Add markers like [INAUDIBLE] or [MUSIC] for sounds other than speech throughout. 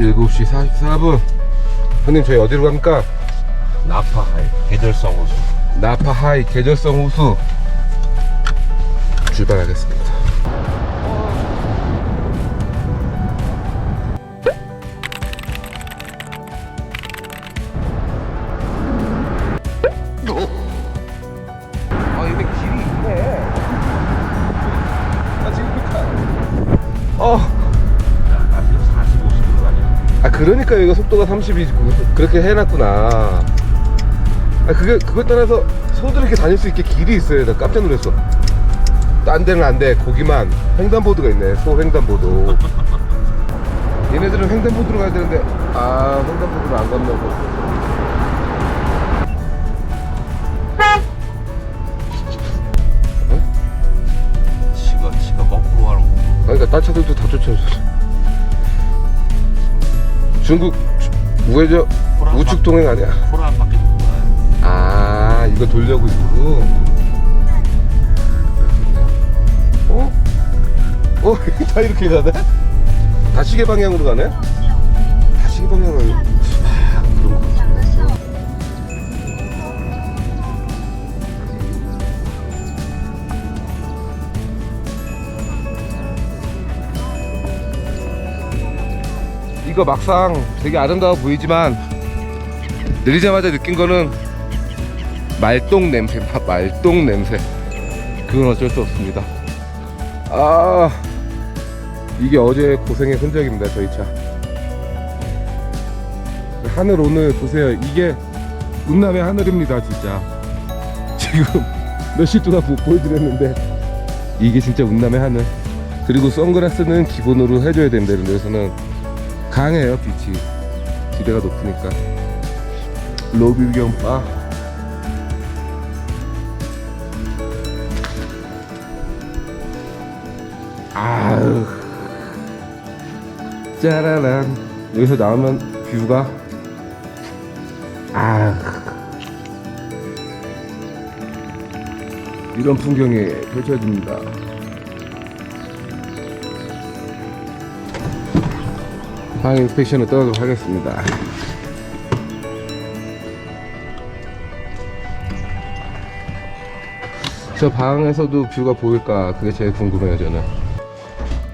7시 44분. 형님 저희 어디로 갑니까? 나파하이 계절성 호수. 나파하이 계절성 호수. 출발하겠습니다. 아 여기 길이 있네. 아 지금 어 그러니까 여기가 속도가 30이지 그렇게 해놨구나. 아 그게 그걸 따라서 손들이 이렇게 다닐 수 있게 길이 있어요 나 깜짝 놀랐어. 딴 데는 안돼. 거기만. 횡단보도가 있네. 소 횡단보도. [LAUGHS] 얘네들은 횡단보도로 가야 되는데 아 횡단보도를 안 건너고. 지가 지가 거꾸로 거아 그러니까 딴 차들도 다 쫓아줘 중국 우회저 우측 동행 아니야 안 바뀌는 거야 아 이거 돌려고 이거 어? 어? [LAUGHS] 다 이렇게 가네? 다 시계 방향으로 가네? 이거 막상 되게 아름다워 보이지만 내리자마자 느낀 거는 말똥 냄새, 말똥 냄새. 그건 어쩔 수 없습니다. 아, 이게 어제 고생의 흔적입니다, 저희 차. 하늘 오늘 보세요. 이게 운남의 하늘입니다, 진짜. 지금 며칠 동안 못 보여드렸는데, 이게 진짜 운남의 하늘. 그리고 선글라스는 기본으로 해줘야 된다, 이런 데서는 강해요, 빛이. 기대가 높으니까. 로비경 바. 아유 짜라란 여기서 나오면 뷰가 아 이런 풍경이 펼쳐집니다 방 인스펙션을 떠나도록 하겠습니다 저 방에서도 뷰가 보일까 그게 제일 궁금해요 저는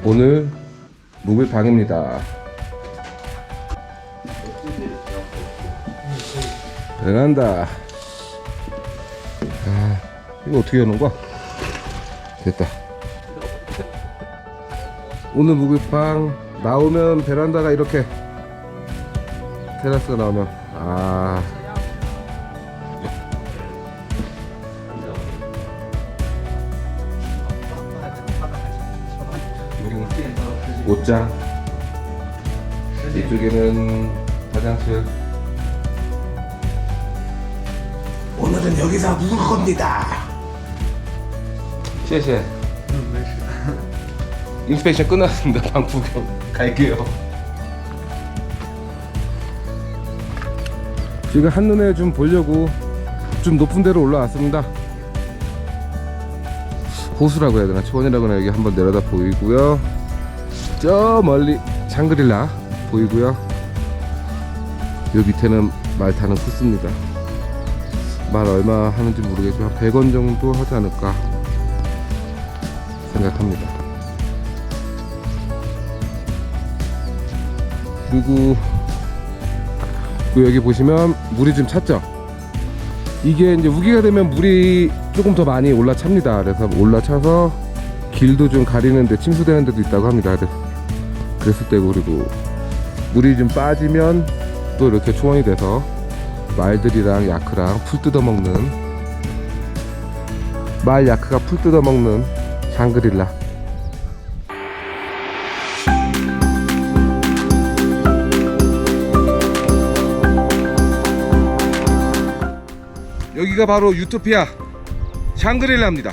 오늘 묵을 방입니다. 베란다. 아, 이거 어떻게 하는 거야? 됐다. 오늘 묵을 방 나오면 베란다가 이렇게 테라스가 나오면 아. 옷장. 이쪽에는 화장실. 오늘은 여기서 묵을 겁니다谢谢 인스펙션 끝났습니다. [LAUGHS] 방 구경 갈게요. 지금 한눈에 좀 보려고 좀 높은 데로 올라왔습니다. 호수라고 해야 되나? 초원이라고 해야 여기 한번 내려다 보이고요. 저 멀리 샹그릴라 보이고요. 요 밑에는 말 타는 코스입니다. 말 얼마 하는지 모르겠지만 100원 정도 하지 않을까 생각합니다 그리고 그 여기 보시면 물이 좀 찼죠 이게 이제 우기가 되면 물이 조금 더 많이 올라찹니다. 그래서 올라차서 길도 좀 가리는데 침수되는 데도 있다고 합니다. 그래서 그랬을 때고 그리고 물이 좀 빠지면 또 이렇게 초원이 돼서 말들이랑 야크랑 풀 뜯어먹는 말 야크가 풀 뜯어먹는 샹그릴라 여기가 바로 유토피아 샹그릴라입니다